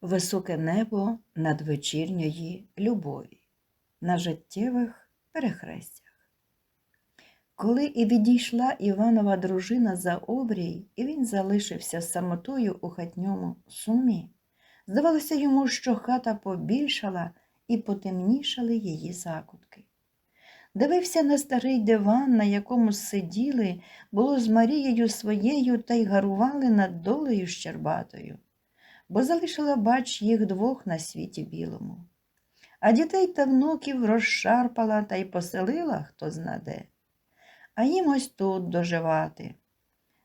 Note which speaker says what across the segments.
Speaker 1: Високе небо надвечірньої любові на життєвих перехрестях. Коли і відійшла Іванова дружина за обрій, і він залишився самотою у хатньому сумі, здавалося йому, що хата побільшала і потемнішали її закутки. Дивився на старий диван, на якому сиділи, було з Марією своєю та й гарували над долею щербатою бо залишила бач їх двох на світі білому. А дітей та внуків розшарпала та й поселила хто знаде. А їм ось тут доживати.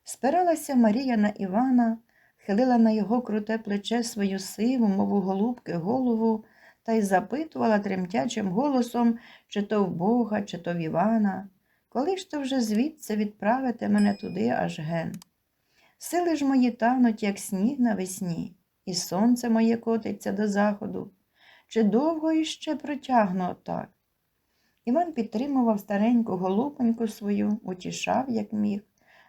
Speaker 1: Спиралася Марія на Івана, хилила на його круте плече свою сиву, мову голубки, голову та й запитувала тремтячим голосом, чи то в Бога, чи то в Івана, коли ж то вже звідси відправити мене туди аж ген. Сили ж мої тануть, як сніг навесні і сонце моє котиться до заходу. Чи довго іще протягну отак? Іван підтримував стареньку голубоньку свою, утішав, як міг,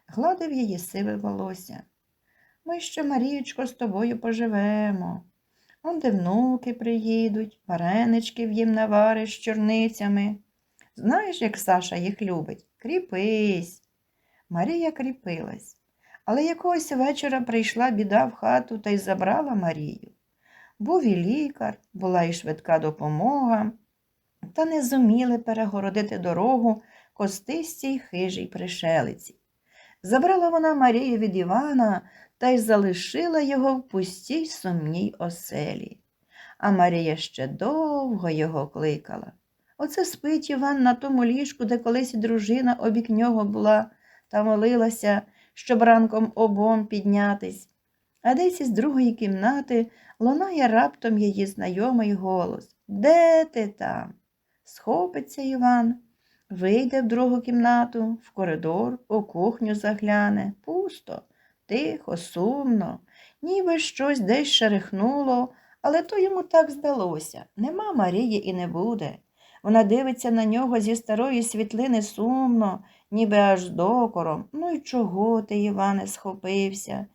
Speaker 1: гладив її сиве волосся. Ми ще, Марієчко, з тобою поживемо. Он де внуки приїдуть, вареничків їм навариш з чорницями. Знаєш, як Саша їх любить? Кріпись. Марія кріпилась. Але якогось вечора прийшла біда в хату та й забрала Марію. Був і лікар, була і швидка допомога, та не зуміли перегородити дорогу костистій хижій пришелиці. Забрала вона Марію від Івана та й залишила його в пустій сумній оселі. А Марія ще довго його кликала. Оце спить Іван на тому ліжку, де колись дружина обік нього була та молилася щоб ранком обом піднятись, а десь із другої кімнати лунає раптом її знайомий голос Де ти там? Схопиться Іван, вийде в другу кімнату, в коридор, у кухню загляне. Пусто, тихо, сумно, ніби щось десь шерехнуло, але то йому так здалося. Нема Марії і не буде. Вона дивиться на нього зі старої світлини сумно, ніби аж докором. Ну й чого ти, Іване, схопився?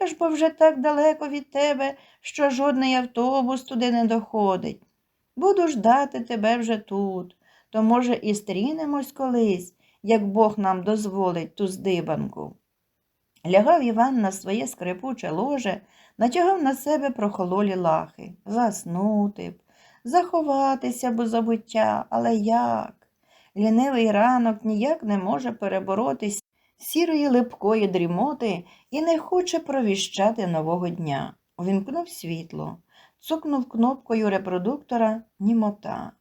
Speaker 1: Я ж бо вже так далеко від тебе, що жодний автобус туди не доходить. Буду ждати тебе вже тут, то, може, і стрінемось колись, як Бог нам дозволить ту здибанку. Лягав Іван на своє скрипуче ложе, натягав на себе прохололі лахи, заснути б, заховатися бо забуття, але як? Лінивий ранок ніяк не може переборотись сірої липкої дрімоти і не хоче провіщати нового дня. Увімкнув світло, цукнув кнопкою репродуктора німота.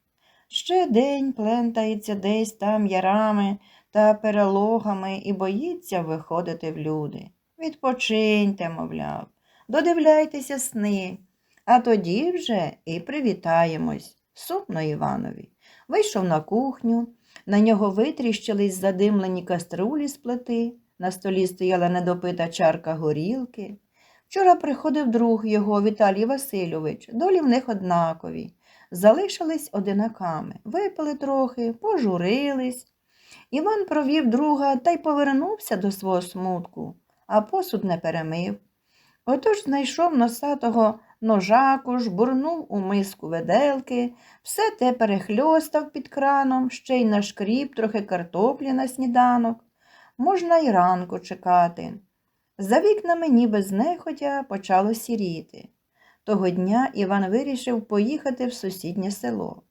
Speaker 1: Ще день плентається десь там ярами та перелогами і боїться виходити в люди. Відпочиньте, мовляв, додивляйтеся сни, а тоді вже і привітаємось. Супно Іванові. Вийшов на кухню, на нього витріщились задимлені каструлі з плити, на столі стояла недопита чарка горілки. Вчора приходив друг його, Віталій Васильович, долі в них однакові. Залишились одинаками, випили трохи, пожурились. Іван провів друга та й повернувся до свого смутку, а посуд не перемив. Отож знайшов носатого ножаку, жбурнув у миску веделки, все те перехльостав під краном, ще й нашкріп трохи картоплі на сніданок. Можна й ранку чекати. За вікнами, ніби знехотя, почало сіріти. Того дня Іван вирішив поїхати в сусіднє село.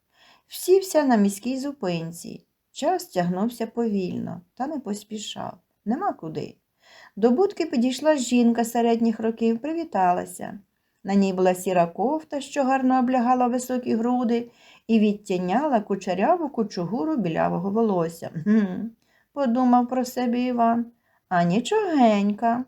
Speaker 1: Всівся на міській зупинці. Час тягнувся повільно, та не поспішав. Нема куди. До будки підійшла жінка середніх років, привіталася. На ній була сіра кофта, що гарно облягала високі груди, і відтіняла кучеряву кучугуру білявого волосся. «Гм», – подумав про себе Іван, а нічогенька.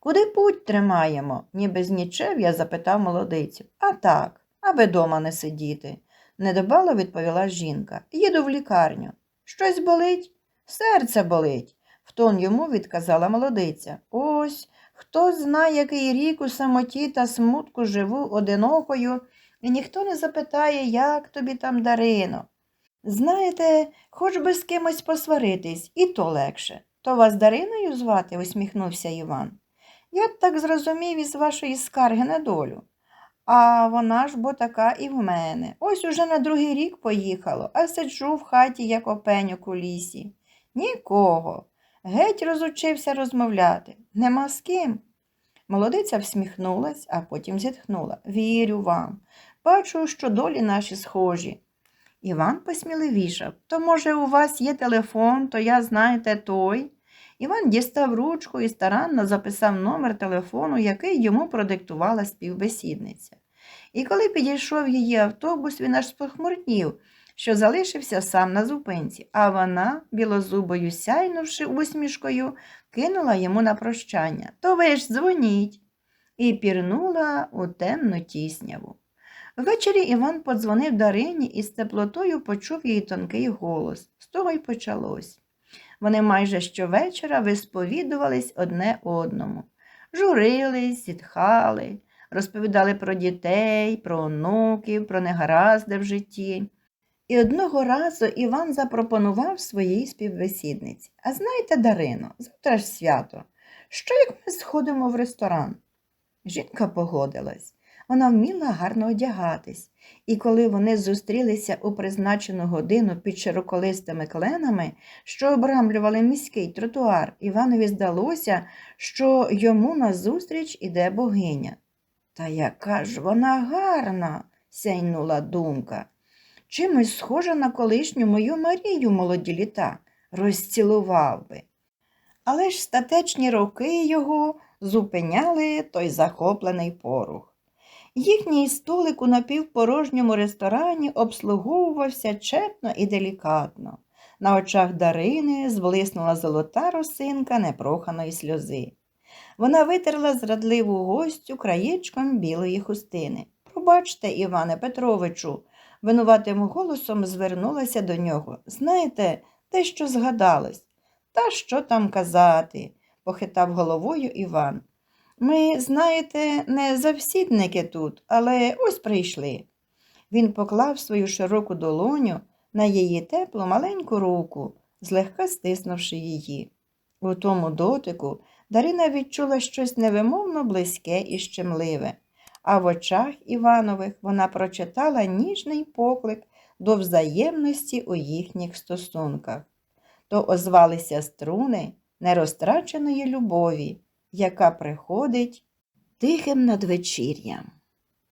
Speaker 1: Куди путь тримаємо? ніби з нічев'я запитав молодицю. А так, аби дома не сидіти, недобало відповіла жінка. Їду в лікарню. Щось болить? Серце болить, в тон йому відказала молодиця. Ось. Хто знає, який рік у самоті та смутку живу одинокою, і ніхто не запитає, як тобі там Дарино. Знаєте, хоч би з кимось посваритись, і то легше. То вас Дариною звати? усміхнувся Іван. Я так зрозумів із вашої скарги на долю. А вона ж бо така і в мене. Ось уже на другий рік поїхало, а сиджу в хаті, як опеньок у лісі. Нікого. Геть розучився розмовляти. Нема з ким. Молодиця всміхнулась, а потім зітхнула. Вірю вам. Бачу, що долі наші схожі. Іван посміливішав. То, може, у вас є телефон, то я, знаєте, той. Іван дістав ручку і старанно записав номер телефону, який йому продиктувала співбесідниця. І коли підійшов її автобус, він аж спохмурнів, що залишився сам на зупинці, а вона, білозубою сяйнувши усмішкою, кинула йому на прощання. То ви ж дзвоніть. І пірнула у темну тісняву. Ввечері Іван подзвонив Дарині і з теплотою почув її тонкий голос. З того й почалось. Вони майже щовечора висповідувались одне одному. Журились, зітхали, розповідали про дітей, про онуків, про негаразди в житті. І одного разу Іван запропонував своїй співбесідниці. А знаєте, Дарино, завтра ж свято. Що як ми сходимо в ресторан? Жінка погодилась. Вона вміла гарно одягатись, і коли вони зустрілися у призначену годину під широколистими кленами, що обрамлювали міський тротуар, Іванові здалося, що йому назустріч іде богиня. Та яка ж вона гарна, сяйнула думка. Чимось схожа на колишню мою Марію молоді літа, розцілував би. Але ж статечні роки його зупиняли той захоплений порух. Їхній столик у напівпорожньому ресторані обслуговувався чепно і делікатно. На очах Дарини зблиснула золота росинка непроханої сльози. Вона витерла зрадливу гостю краєчком білої хустини. Пробачте, Іване Петровичу, винуватим голосом звернулася до нього. Знаєте, те, що згадалось. Та що там казати, похитав головою Іван. Ми, знаєте, не завсідники тут, але ось прийшли. Він поклав свою широку долоню на її теплу маленьку руку, злегка стиснувши її. У тому дотику Дарина відчула щось невимовно близьке і щемливе, а в очах Іванових вона прочитала ніжний поклик до взаємності у їхніх стосунках. То озвалися струни нерозтраченої любові яка приходить тихим надвечір'ям.